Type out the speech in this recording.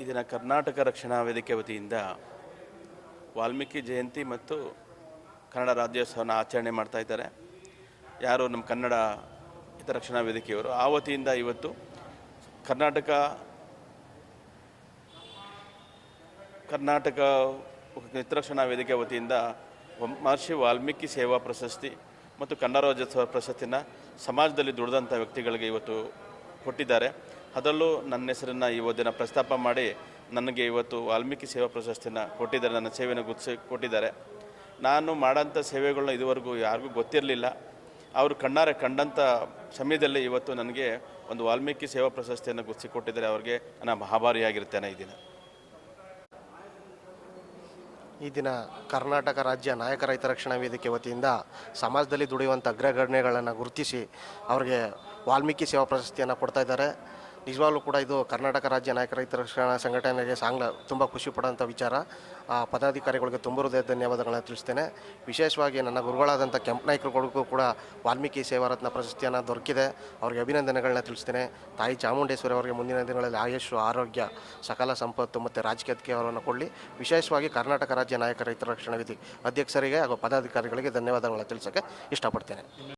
ಈ ದಿನ ಕರ್ನಾಟಕ ರಕ್ಷಣಾ ವೇದಿಕೆ ವತಿಯಿಂದ ವಾಲ್ಮೀಕಿ ಜಯಂತಿ ಮತ್ತು ಕನ್ನಡ ರಾಜ್ಯೋತ್ಸವನ ಆಚರಣೆ ಮಾಡ್ತಾ ಇದ್ದಾರೆ. ಯಾರು ನಮ್ಮ ಕನ್ನಡ ಹಿತರಕ್ಷಣಾ ವೇದಿಕೆಯವರು? ಆ ವತಿಯಿಂದ ಇವತ್ತು ಕರ್ನಾಟಕ ಕರ್ನಾಟಕ ಹಿತರಕ್ಷಣಾ ವೇದಿಕೆ ವತಿಯಿಂದ ಮಹರ್ಷಿ ವಾಲ್ಮೀಕಿ ಸೇವಾ ಪ್ರಶಸ್ತಿ ಮತ್ತು ಕನ್ನಡ ರಾಜ್ಯೋತ್ಸವ ಪ್ರಶಸ್ತಿನ ಸಮಾಜದಲ್ಲಿ ದುಡಿದಂಥ ವ್ಯಕ್ತಿಗಳಿಗೆ ಇವತ್ತು ಕೊಟ್ಟಿದ್ದಾರೆ. ಅದರಲ್ಲೂ ನನ್ನ ಹೆಸರನ್ನು ಇವತ್ತಿನ ಪ್ರಸ್ತಾಪ ಮಾಡಿ ನನಗೆ ಇವತ್ತು ವಾಲ್ಮೀಕಿ ಸೇವಾ ಪ್ರಶಸ್ತಿನ ಕೊಟ್ಟಿದ್ದಾರೆ, ನನ್ನ ಸೇವೆಯನ್ನು ಗುರುತಿಸಿ ಕೊಟ್ಟಿದ್ದಾರೆ. ನಾನು ಮಾಡೋಂಥ ಸೇವೆಗಳನ್ನ ಇದುವರೆಗೂ ಯಾರಿಗೂ ಗೊತ್ತಿರಲಿಲ್ಲ. ಅವರು ಕಣ್ಣಾರೆ ಕಂಡಂಥ ಸಮಯದಲ್ಲಿ ಇವತ್ತು ನನಗೆ ಒಂದು ವಾಲ್ಮೀಕಿ ಸೇವಾ ಪ್ರಶಸ್ತಿಯನ್ನು ಗುರ್ತಿಸಿ ಕೊಟ್ಟಿದ್ದಾರೆ. ಅವರಿಗೆ ನಾನು ಆಭಾರಿಯಾಗಿರ್ತೇನೆ ಈ ದಿನ. ಈ ದಿನ ಕರ್ನಾಟಕ ರಾಜ್ಯ ನಾಯಕ ರೈತ ರಕ್ಷಣಾ ವೇದಿಕೆ ವತಿಯಿಂದ ಸಮಾಜದಲ್ಲಿ ದುಡಿಯುವಂಥ ಅಗ್ರಗಣ್ಯಗಳನ್ನು ಗುರುತಿಸಿ ಅವರಿಗೆ ವಾಲ್ಮೀಕಿ ಸೇವಾ ಪ್ರಶಸ್ತಿಯನ್ನು ಕೊಡ್ತಾ ಇದ್ದಾರೆ. ನಿಜವಾಗ್ಲೂ ಕೂಡ ಇದು ಕರ್ನಾಟಕ ರಾಜ್ಯ ನಾಯಕರ ರಕ್ಷಣಾ ಸಂಘಟನೆಗೆ ಸಾಂಗ್ಲ ತುಂಬ ಖುಷಿ ಪಡೋಂಥ ವಿಚಾರ. ಆ ಪದಾಧಿಕಾರಿಗಳಿಗೆ ತುಂಬ ಹೃದಯ ಧನ್ಯವಾದಗಳನ್ನ ತಿಳಿಸ್ತೇನೆ. ವಿಶೇಷವಾಗಿ ನನ್ನ ಗುರುಗಳಾದಂಥ ಕೆಂಪನಾಯ್ಕರುಗಳಿಗೂ ಕೂಡ ವಾಲ್ಮೀಕಿ ಸೇವಾರತ್ನ ಪ್ರಶಸ್ತಿಯನ್ನು ದೊರಕಿದೆ. ಅವರಿಗೆ ಅಭಿನಂದನೆಗಳನ್ನ ತಿಳಿಸ್ತೇನೆ. ತಾಯಿ ಚಾಮುಂಡೇಶ್ವರಿ ಅವರಿಗೆ ಮುಂದಿನ ದಿನಗಳಲ್ಲಿ ಆಯುಷು ಆರೋಗ್ಯ, ಸಕಲ ಸಂಪತ್ತು ಮತ್ತು ರಾಜಕೀಯಕ್ಕೆ ಅವರನ್ನು ಕೊಡಲಿ. ವಿಶೇಷವಾಗಿ ಕರ್ನಾಟಕ ರಾಜ್ಯ ನಾಯಕ ರೈತ ರಕ್ಷಣಾ ವಿಧಿ ಅಧ್ಯಕ್ಷರಿಗೆ ಹಾಗೂ ಪದಾಧಿಕಾರಿಗಳಿಗೆ ಧನ್ಯವಾದಗಳನ್ನ ತಿಳಿಸೋಕ್ಕೆ ಇಷ್ಟಪಡ್ತೇನೆ.